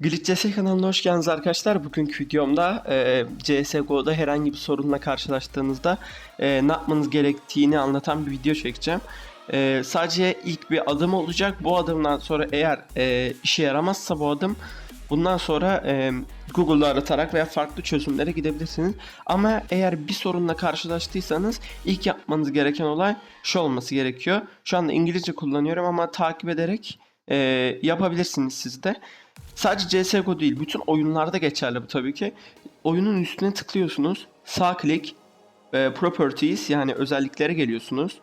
Glitch CS kanalına hoş geldiniz arkadaşlar. Bugünkü videomda e, CSGO'da herhangi bir sorunla karşılaştığınızda e, ne yapmanız gerektiğini anlatan bir video çekeceğim. E, sadece ilk bir adım olacak. Bu adımdan sonra eğer e, işe yaramazsa bu adım bundan sonra e, Google'da aratarak veya farklı çözümlere gidebilirsiniz. Ama eğer bir sorunla karşılaştıysanız ilk yapmanız gereken olay şu olması gerekiyor. Şu anda İngilizce kullanıyorum ama takip ederek e, yapabilirsiniz siz de. Sadece CSGO değil, bütün oyunlarda geçerli bu tabii ki. Oyunun üstüne tıklıyorsunuz. Sağ klik, e, properties yani özelliklere geliyorsunuz.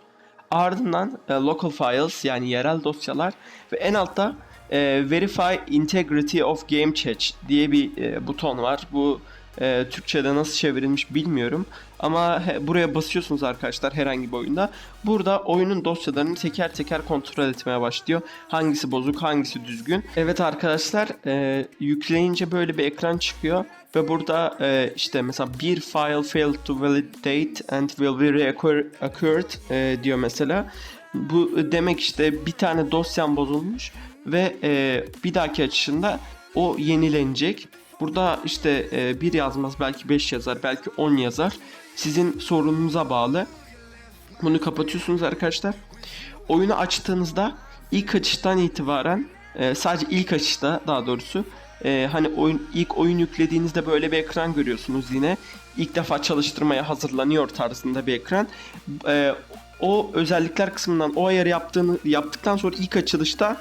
Ardından e, local files yani yerel dosyalar ve en altta e, verify integrity of game cache diye bir e, buton var. Bu e, Türkçe'de nasıl çevrilmiş bilmiyorum. Ama he- buraya basıyorsunuz arkadaşlar herhangi bir oyunda. Burada oyunun dosyalarını teker teker kontrol etmeye başlıyor. Hangisi bozuk, hangisi düzgün. Evet arkadaşlar e, yükleyince böyle bir ekran çıkıyor. Ve burada e, işte mesela bir file failed to validate and will be reoccurred e, diyor mesela. Bu demek işte bir tane dosyan bozulmuş ve e, bir dahaki açışında o yenilenecek. Burada işte e, bir yazmaz belki 5 yazar belki 10 yazar. Sizin sorununuza bağlı. Bunu kapatıyorsunuz arkadaşlar. Oyunu açtığınızda ilk açıştan itibaren e, sadece ilk açışta daha doğrusu e, hani oyun ilk oyun yüklediğinizde böyle bir ekran görüyorsunuz yine. İlk defa çalıştırmaya hazırlanıyor tarzında bir ekran. E, o özellikler kısmından o ayarı yaptığını yaptıktan sonra ilk açılışta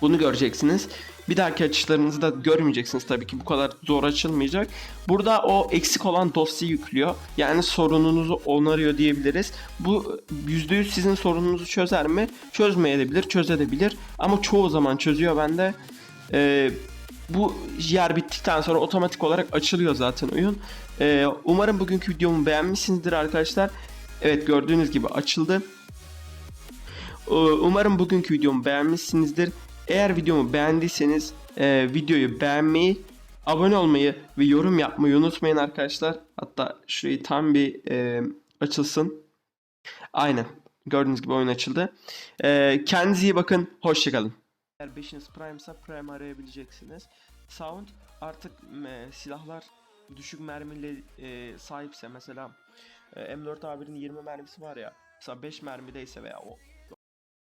bunu göreceksiniz. Bir dahaki açışlarınızı da görmeyeceksiniz tabii ki bu kadar zor açılmayacak. Burada o eksik olan dosya yüklüyor. Yani sorununuzu onarıyor diyebiliriz. Bu %100 sizin sorununuzu çözer mi? Çözmeyebilir, çözebilir. Ama çoğu zaman çözüyor bende. Ee, bu yer bittikten sonra otomatik olarak açılıyor zaten oyun. Ee, umarım bugünkü videomu beğenmişsinizdir arkadaşlar. Evet gördüğünüz gibi açıldı. Ee, Umarım bugünkü videomu beğenmişsinizdir. Eğer videomu beğendiyseniz e, videoyu beğenmeyi, abone olmayı ve yorum yapmayı unutmayın arkadaşlar. Hatta şurayı tam bir e, açılsın. Aynen. Gördüğünüz gibi oyun açıldı. E, kendinize iyi bakın. Hoşçakalın. Eğer 5'iniz Prime'sa Prime arayabileceksiniz. Sound artık e, silahlar düşük mermiyle e, sahipse mesela e, M4 A1'in 20 mermisi var ya mesela 5 mermideyse veya o